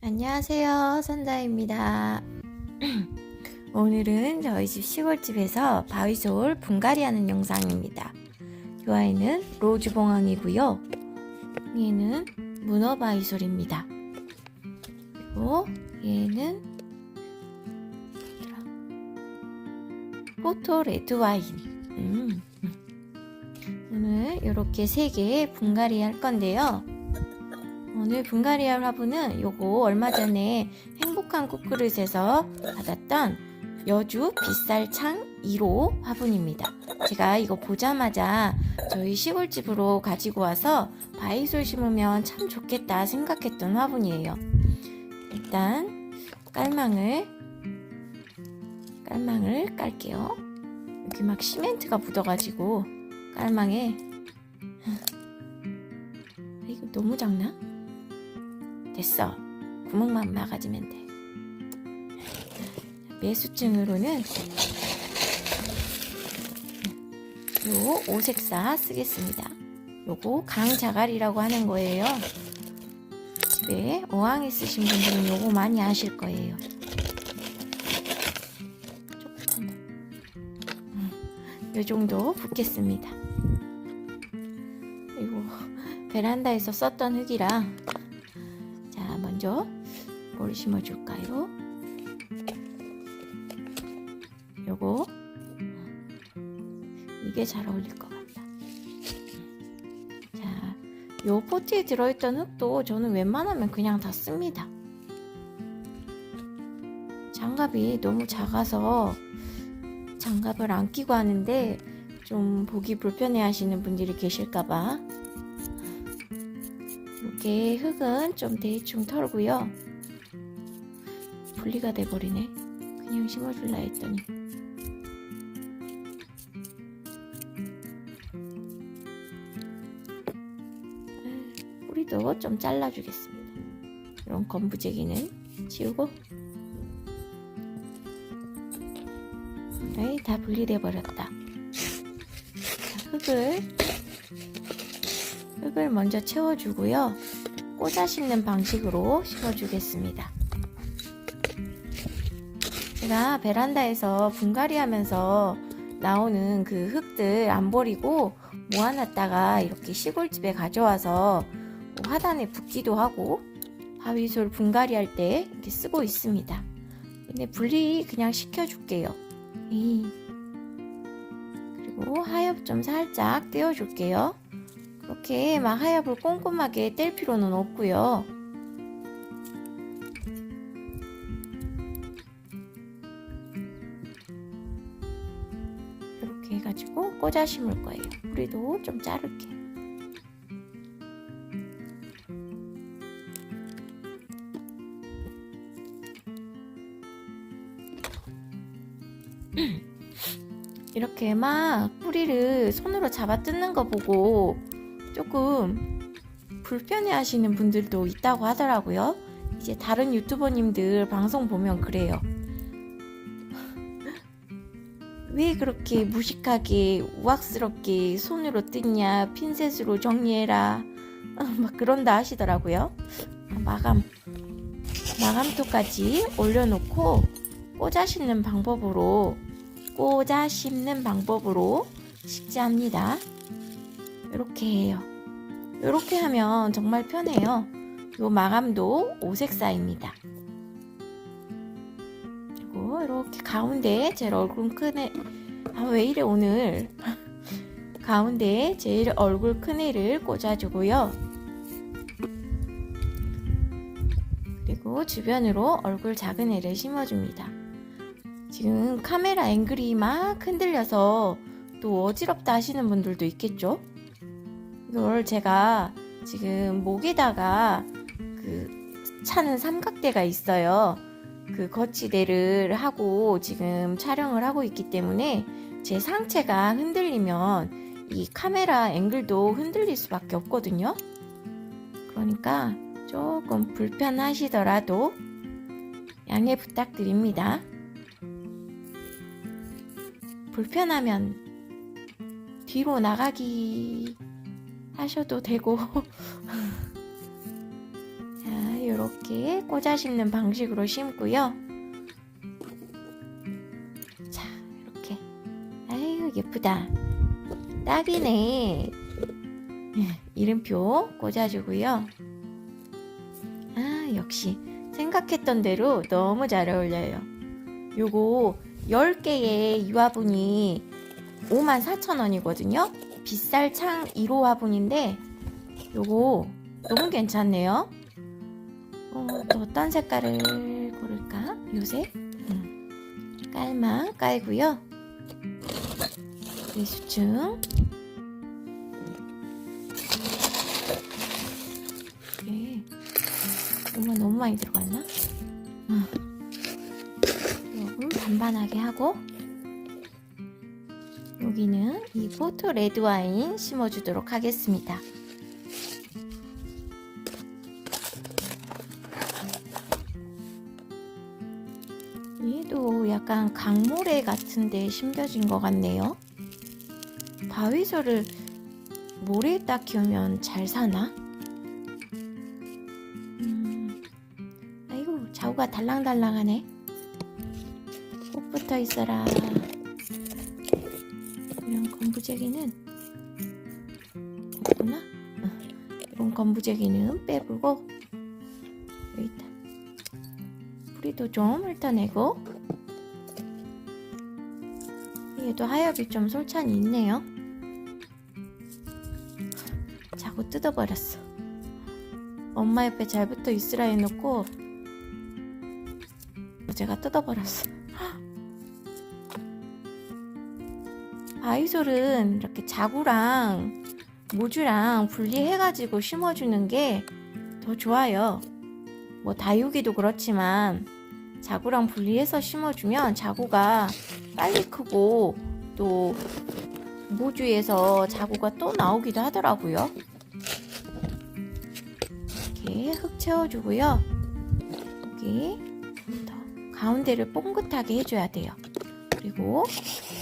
안녕하세요. 선다입니다. 오늘은 저희 집 시골집에서 바위솔 분갈이 하는 영상입니다. 이 아이는 로즈봉황이고요. 얘는 문어 바위솔입니다. 그리고 얘는 포토 레드 와인. 음. 오늘 이렇게 세 개 분갈이 할 건데요. 오늘 분갈이할 화분은 요거 얼마 전에 행복한 국그릇에서 받았던 여주 빗살창 1호 화분입니다. 제가 이거 보자마자 저희 시골집으로 가지고 와서 바이솔 심으면 참 좋겠다 생각했던 화분이에요. 일단 깔망을 깔망을 깔게요. 여기 막 시멘트가 묻어가지고 깔망에 아, 이거 너무 작나? 됐어. 구멍만 막아주면 돼. 매수증으로는 요 오색사 쓰겠습니다. 요거 강자갈이라고 하는 거예요. 집에 어항에 쓰신 분들은 요거 많이 아실 거예요. 음, 요 정도 붓겠습니다. 그리고 베란다에서 썼던 흙이라 자, 먼저 뭘 심어줄까요? 요거 이게 잘 어울릴 것 같다. 자, 요 포트에 들어있던 흙도 저는 웬만하면 그냥 다 씁니다. 장갑이 너무 작아서 장갑을 안 끼고 하는데 좀 보기 불편해 하시는 분들이 계실까봐 이렇게 흙은 좀 대충 털고요. 분리가 돼버리네. 그냥 심어줄라 했더니. 아, 뿌리도 좀 잘라주겠습니다. 이런 건부재기는 지우고. 다 분리돼 버렸다. 자, 흙을 흙을 먼저 채워주고요. 꽂아 심는 방식으로 심어주겠습니다. 제가 베란다에서 분갈이 하면서 나오는 그 흙들 안 버리고 모아놨다가 이렇게 시골집에 가져와서 뭐 화단에 붓기도 하고 바위솔 분갈이 할 때 이렇게 쓰고 있습니다. 근데 분리 그냥 시켜줄게요. 이. 그리고 하엽 좀 살짝 떼어줄게요. 그렇게 막 하엽을 꼼꼼하게 뗄 필요는 없고요. 이렇게 해가지고 꽂아 심을 거예요. 뿌리도 좀 자를게. 이렇게 막 뿌리를 손으로 잡아 뜯는 거 보고 조금 불편해 하시는 분들도 있다고 하더라고요. 이제 다른 유튜버님들 방송 보면 그래요. 왜 그렇게 무식하게 우악스럽게 손으로 뜯냐 핀셋으로 정리해라 막 그런다 하시더라고요. 마감 마감토까지 올려놓고 꽂아 심는 방법으로 꽂아 심는 방법으로 식재합니다. 이렇게 해요. 이렇게 하면 정말 편해요. 요 마감도 오색사입니다. 그리고 이렇게 가운데 제 얼굴 큰 애, 아, 왜 이래 오늘? 가운데 제일 얼굴 큰 애를 꽂아주고요. 그리고 주변으로 얼굴 작은 애를 심어줍니다. 지금 카메라 앵글이 막 흔들려서 또 어지럽다 하시는 분들도 있겠죠? 이걸 제가 지금 목에다가 그 차는 삼각대가 있어요. 그 거치대를 하고 지금 촬영을 하고 있기 때문에 제 상체가 흔들리면 이 카메라 앵글도 흔들릴 수밖에 없거든요. 그러니까 조금 불편하시더라도 양해 부탁드립니다. 불편하면 뒤로 나가기 하셔도 되고 자 이렇게 꽂아 심는 방식으로 심고요. 자, 이렇게. 아유, 예쁘다. 딱이네. 이름표 꽂아주고요. 아, 역시 생각했던 대로 너무 잘 어울려요. 요거 10개의 유화분이 54,000원이거든요. 빗살 창 1호 화분인데 요거 너무 괜찮네요. 어, 또 어떤 색깔을 고를까? 요색? 음. 깔망 깔고요. 배수충. 네. 너무 너무 많이 들어갔나? 음. 요금 반반하게 하고 여기는 이 포토 레드 와인 심어주도록 하겠습니다. 얘도 약간 강모래 같은데 심겨진 것 같네요. 바위저를 모래에다 키우면 잘 사나? 음, 아이고 자우가 달랑달랑하네. 꼭 붙어 있어라. 이런 건부재기는 없구나. 어, 이런 건부재기는 빼불고 여기 있다. 뿌리도 좀 훑어내고 얘도 하엽이 좀 솔찬히 있네요. 자꾸 뜯어버렸어. 엄마 옆에 잘 붙어 있으라 해놓고 제가 뜯어버렸어. 바이솔은 이렇게 자구랑 모주랑 분리해가지고 심어주는 게 더 좋아요. 뭐 다육이도 그렇지만 자구랑 분리해서 심어주면 자구가 빨리 크고 또 모주에서 자구가 또 나오기도 하더라고요. 이렇게 흙 채워주고요. 여기 더 가운데를 뽕긋하게 해줘야 돼요. 그리고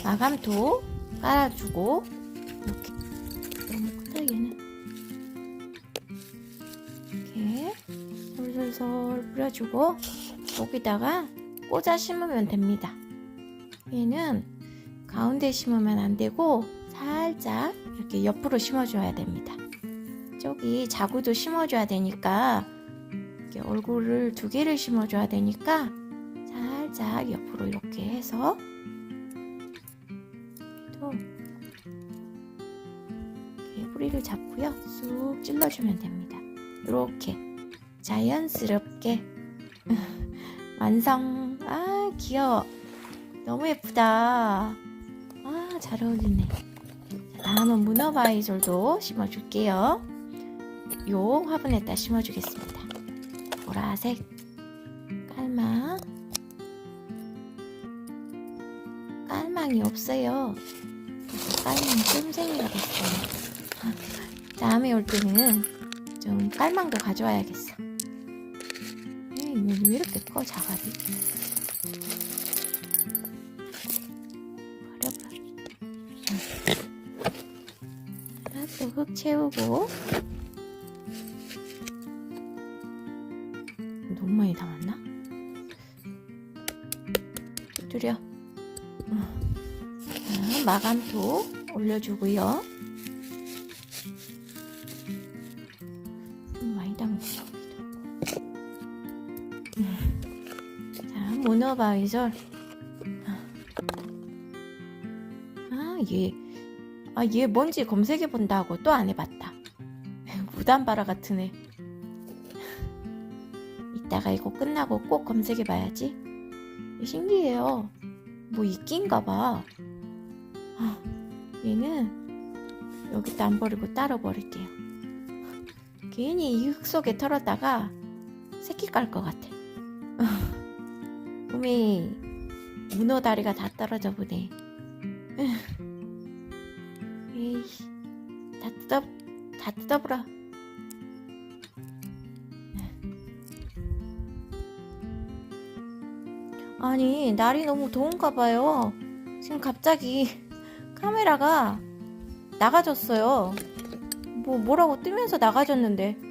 마감토 깔아주고 이렇게. 너무 크다 얘는. 이렇게 솔솔솔 뿌려주고 여기다가 꽂아 심으면 됩니다. 얘는 가운데 심으면 안 되고 살짝 이렇게 옆으로 심어줘야 됩니다. 저기 자구도 심어줘야 되니까 이렇게 얼굴을 두 개를 심어줘야 되니까 살짝 옆으로 이렇게 해서 뿌리를 잡고요. 쑥 찔러주면 됩니다. 이렇게 자연스럽게 완성. 아 귀여워. 너무 예쁘다. 아 잘 어울리네. 자, 다음은 문어바이솔도 심어줄게요. 요 화분에다 심어주겠습니다. 보라색 깔망. 깔망이 없어요. 그래서 깔망 쫌생이가 됐어요. 다음에 올 때는 좀 깔망도 가져와야겠어. 이건 왜 이렇게 커, 자갈이? 버려버려. 또흙 채우고. 너무 많이 담았나? 두드려. 자, 마감토 올려주고요. 자, 모노바이절. 아, 얘. 아, 얘 뭔지 검색해 본다고 또 안 해봤다. 무단바라 애. 이따가 이거 끝나고 꼭 검색해 봐야지. 신기해요. 뭐 있긴가 봐. 아, 얘는 여기다 안 버리고 따로 버릴게요. 괜히 이 흙 속에 털었다가 새끼 깔 것 같아. 우미 문어 다리가 다 떨어져 보네. 에이, 다 뜯어, 다 뜯어버려. 아니, 날이 너무 더운가 봐요. 지금 갑자기 카메라가 나가졌어요. 뭐, 뭐라고 뜨면서 나가졌는데.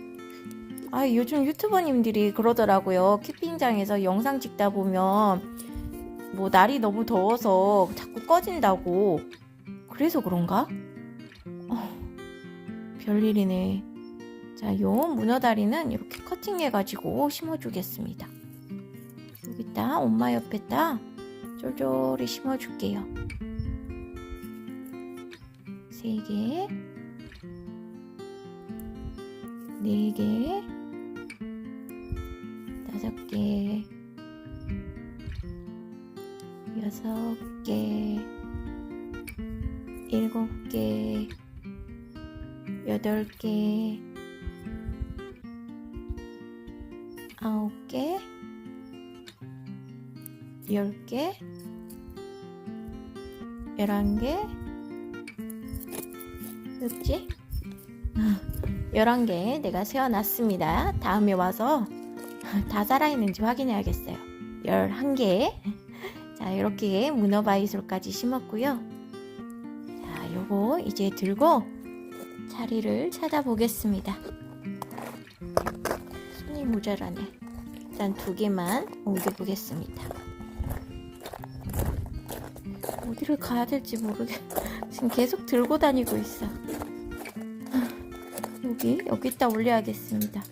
아, 요즘 유튜버님들이 그러더라고요. 캠핑장에서 영상 찍다 보면 뭐 날이 너무 더워서 자꾸 꺼진다고. 그래서 그런가? 어, 별일이네. 자, 요 문어다리는 이렇게 커팅해가지고 심어주겠습니다. 여기다 엄마 옆에다 쫄쫄이 심어줄게요. 세 개, 네 개, 다섯 개, 여섯 개, 일곱 개, 여덟 개, 아홉 개, 열 개, 열한 개, 몇지? 11개 내가 세워놨습니다. 다음에 와서 다 살아있는지 확인해야겠어요. 11개. 자, 이렇게 문어바이솔까지 심었고요. 자, 요거 이제 들고 자리를 찾아보겠습니다. 손이 모자라네. 일단 두 개만 옮겨보겠습니다. 어디를 가야 될지 모르겠. 지금 계속 들고 다니고 있어. 여기 여기다 올려야겠습니다.